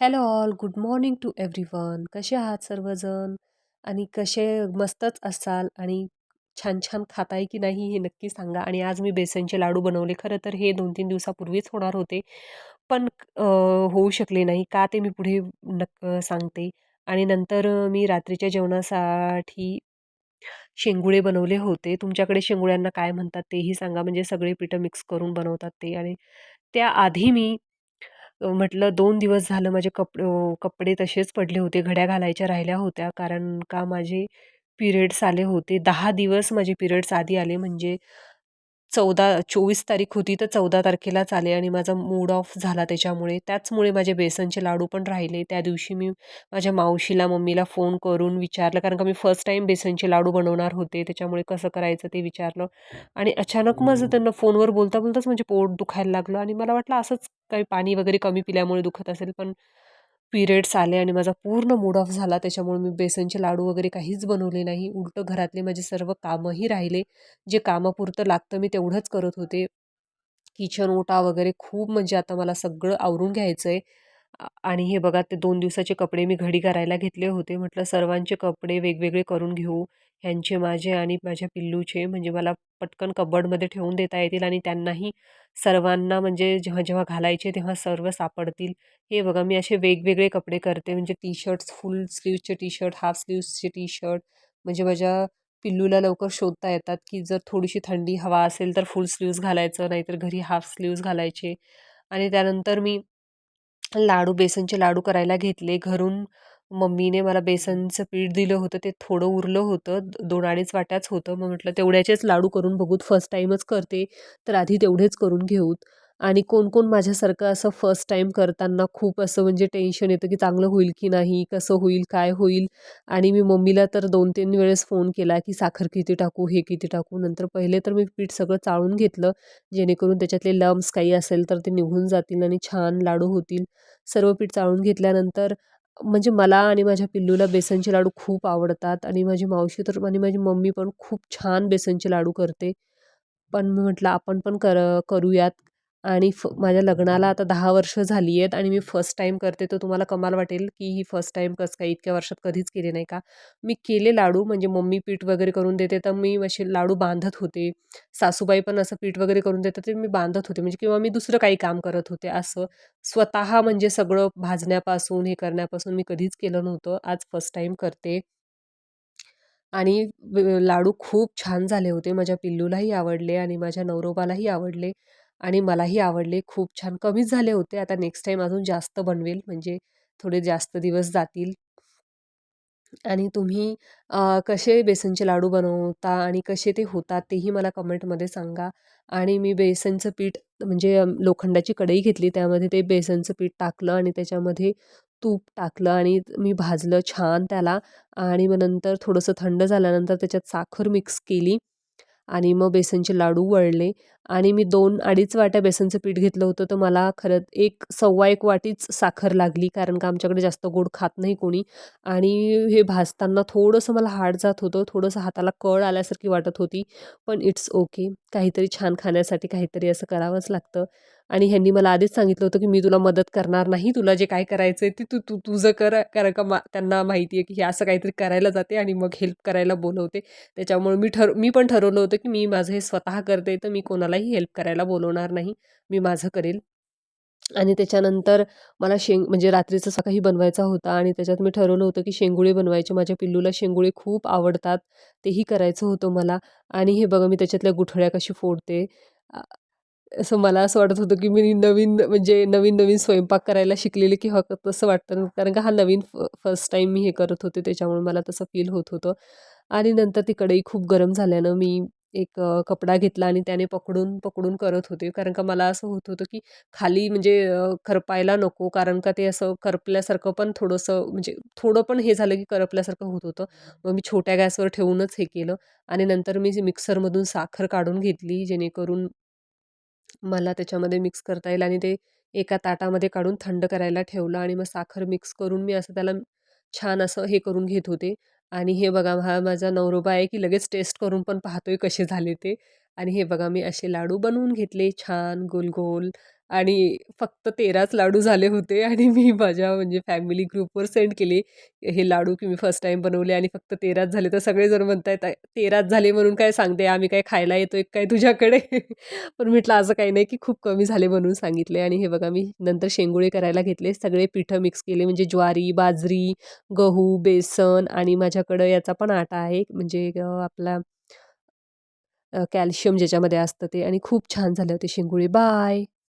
Hello all good morning to everyone. कसे आहात सर्वजण? आणि कसे मस्तच असाल आणि छान छान खाताय की नाही हे नक्की सांगा. आणि आज मी बेसनचे लाडू बनवले. खरं तर हे दोन तीन दिवसापूर्वीच होणार होते. पण होऊ शकले नाही. का ते मी पुढे नक् सांगते. आणि नंतर मी रात्रीच्या जेवणासाठी शेंगुळे बनवले होते. तुमच्याकडे शेंगुळ्यांना काय म्हणतात तेही सांगा. म्हणजे सगळे पिठं मिक्स करून बनवतात ते. आणि त्याआधी मी म्हटलं दोन दिवस झालं माझे कप कपडे तसेच पडले होते घड्या घालायच्या राहिल्या होत्या. कारण का माझे पिरियड्स आले होते. दहा दिवस माझे पिरियड्स आधी आले. म्हणजे चौदा चोवीस तारीख होती तर चौदा तारखेलाच आले आणि माझा मूड ऑफ झाला त्याच्यामुळे. त्याचमुळे माझे बेसनचे लाडू पण राहिले. त्या दिवशी मी माझ्या मावशीला मम्मीला फोन करून विचारलं कारण का मी फर्स्ट टाईम बेसनचे लाडू बनवणार होते. त्याच्यामुळे कसं करायचं ते विचारलं. आणि अचानक माझं त्यांना फोनवर बोलता बोलताच म्हणजे पोट दुखायला लागलं आणि मला वाटलं असंच काही पाणी वगैरे कमी पिल्यामुळे दुखत असेल पण पिरियड्स आले आणि माझा पूर्ण मूड ऑफ झाला. त्याच्यामुळे मी बेसनचे लाडू वगैरे काहीच बनवले नाही. उलटं घरातले माझे सर्व कामंही राहिले. जे कामापुरतं लागतं मी तेवढंच करत होते. किचन ओटा वगैरे खूप म्हणजे आता मला सगळं आवरून घ्यायचं आहे आणि हे बघा ते दोन दिवसाचे कपडे मी घडी करायला घेतले होते. म्हटलं सर्वांचे कपडे वेगवेगळे करून घेऊ. ह्यांचे माझे आणि माझ्या पिल्लूचे. म्हणजे मला पटकन कबडमध्ये ठेवून देता येतील आणि त्यांनाही सर्वांना म्हणजे जेव्हा जेव्हा घालायचे तेव्हा सर्व सापडतील. हे बघा मी असे वेगवेगळे कपडे करते. म्हणजे टी शर्ट्स फुल स्लीव्सचे टी शर्ट हाफ स्लीव्सचे टी शर्ट म्हणजे माझ्या पिल्लूला लवकर शोधता येतात की जर थोडीशी थंडी हवा असेल तर फुल स्लीव्स घालायचं नाहीतर घरी हाफ स्लीव्स घालायचे. आणि त्यानंतर मी लाडू बेसनचे लाडू करायला घेतले. घरून मम्मीने मला बेसनचं पीठ दिलं होतं. ते थोडं उरलं होतं. दोन अडीच वाट्याच होतं. मग म्हटलं तेवढ्याचेच लाडू करून बघूत. फर्स्ट टाईमच करते. तर आधी तेवढेच करून घेऊत. आणि कोण कोण माझ्यासारखं असं फर्स्ट टाईम करताना खूप असं म्हणजे टेन्शन येतं की चांगलं होईल की नाही कसं होईल काय होईल. आणि मी मम्मीला तर दोन तीन वेळेस फोन केला की साखर किती टाकू हे किती टाकू. नंतर पहिले तर मी पीठ सगळं चाळून घेतलं जेणेकरून त्याच्यातले लम्स काही असेल तर ते निघून जातील आणि छान लाडू होतील. सर्व पीठ चाळून घेतल्यानंतर म्हणजे मला आणि माझ्या पिल्लूला बेसनचे लाडू खूप आवडतात आणि माझी मावशी तर आणि माझी मम्मी पण खूप छान बेसनचे लाडू करते. पण मी म्हटलं आपण पण कर करूयात. आणि फ माझ्या लग्नाला आता दहा वर्ष झाली आहेत आणि मी फर्स्ट टाईम करते तर तुम्हाला कमाल वाटेल की ही फर्स्ट टाईम कसं काय इतक्या वर्षात कधीच केले नाही का? मी केले लाडू म्हणजे मम्मी पीठ वगैरे करून देते तर मी असे लाडू बांधत होते. सासूबाई पण असं पीठ वगैरे करून देतात ते मी बांधत होते. म्हणजे किंवा मी दुसरं काही काम करत होते असं. स्वतः म्हणजे सगळं भाजण्यापासून हे करण्यापासून मी कधीच केलं नव्हतं. आज फर्स्ट टाईम करते. आणि लाडू खूप छान झाले होते. माझ्या पिल्लूलाही आवडले आणि माझ्या नवरोबालाही आवडले. आणि मलाही आवडले. खूप छान. कमीच झाले होते. आता नेक्स्ट टाईम अजून जास्त बनवेल. म्हणजे थोडे जास्त दिवस जातील. आणि तुम्ही कसे बेसनचे लाडू बनवता आणि कसे ते होतात तेही मला कमेंटमध्ये सांगा. आणि मी बेसनचं पीठ म्हणजे लोखंडाची कढई घेतली त्यामध्ये ते बेसनचं पीठ टाकलं आणि त्याच्यामध्ये तूप टाकलं आणि मी भाजलं छान त्याला. आणि मग नंतर थोडंसं थंड झाल्यानंतर त्याच्यात साखर मिक्स केली आणि मग बेसनचे लाडू वळले. आणि मी दोन अडीच वाट्या बेसनचं पीठ घेतलं होतं तर मला खरं एक सव्वा एक वाटीच साखर लागली कारण का आमच्याकडे जास्त गोड खात नाही कोणी. आणि हे भाजताना थोडंसं मला हार्ड जात होतं थोडंसं हाताला कळ आल्यासारखी वाटत होती पण इट्स ओके काहीतरी छान खाण्यासाठी काहीतरी असं करावंच लागतं. आणि ह्यांनी मला आधीच सांगितलं होतं की मी तुला मदत करणार नाही तुला जे काय करायचं आहे ते तू तू तुझं कर कारण का मा त्यांना माहिती आहे की हे असं काहीतरी करायला जाते आणि मग हेल्प करायला बोलवते. त्याच्यामुळे मी ठर मी पण ठरवलं होतं की मी माझं हे स्वतः करते तर मी कोणालाही हेल्प करायला बोलवणार नाही. मी माझं करेल. आणि त्याच्यानंतर मला शेंग म्हणजे रात्रीचं सकाळी बनवायचा होता आणि त्याच्यात मी ठरवलं होतं की शेंगुळे बनवायचे. माझ्या पिल्लूला शेंगुळे खूप आवडतात तेही करायचं होतं मला. आणि हे बघा मी त्याच्यातल्या गुठळ्या कशी फोडते. असं मला असं वाटत होतं की मी नवीन म्हणजे नवीन नवीन स्वयंपाक करायला शिकलेले की हक तसं वाटतं. कारण का हा नवीन फ फर्स्ट टाईम मी हे करत होते त्याच्यामुळे मला तसं फील होत होतं. आणि नंतर ती कढई खूप गरम झाल्यानं मी एक कपडा घेतला आणि त्याने पकडून पकडून करत होते. कारण का मला असं होत होतं की खाली म्हणजे करपायला नको. कारण का ते असं करपल्यासारखं पण थोडंसं म्हणजे थोडं पण हे झालं की करपल्यासारखं होत होतं. मग मी छोट्या गॅसवर ठेवूनच हे केलं. आणि नंतर मी मिक्सरमधून साखर काढून घेतली जेणेकरून मला त्याच्यामध्ये मिक्स करता येईल आणि ते एका ताटामध्ये काढून थंड करायला ठेवलं आणि मग साखर मिक्स करून मी असं त्याला छान असं हे करून घेत होते. आणि हे बघा हा माझा नवरोबा आहे की लगेच टेस्ट करून पण पाहतोय कसे झाले ते. आणि हे बघा मी असे लाडू बनवून घेतले छान गोल गोल आणि फक्त 13च लाडू झाले होते आणि मी माझ्या म्हणजे फॅमिली ग्रुपवर सेंड केले. हे लाडू की मी फर्स्ट टाईम बनवले आणि फक्त 13च झाले. तर सगळेजण म्हणत आहेत 13च झाले म्हणून काय सांगते? आम्ही काय खायला येतो एक काय तुझ्याकडे? पण म्हटलं असं काही नाही की खूप कमी झाले म्हणून सांगितले. आणि हे बघा मी नंतर शेंगुळे करायला घेतले. सगळे पिठं मिक्स केले. म्हणजे ज्वारी बाजरी गहू बेसन आणि माझ्याकडं याचा पण आटा आहे. म्हणजे आपला कॅल्शियम ज्याच्यामध्ये असतं ते आणि खूप छान झाले होते शेंगुळे. बाय!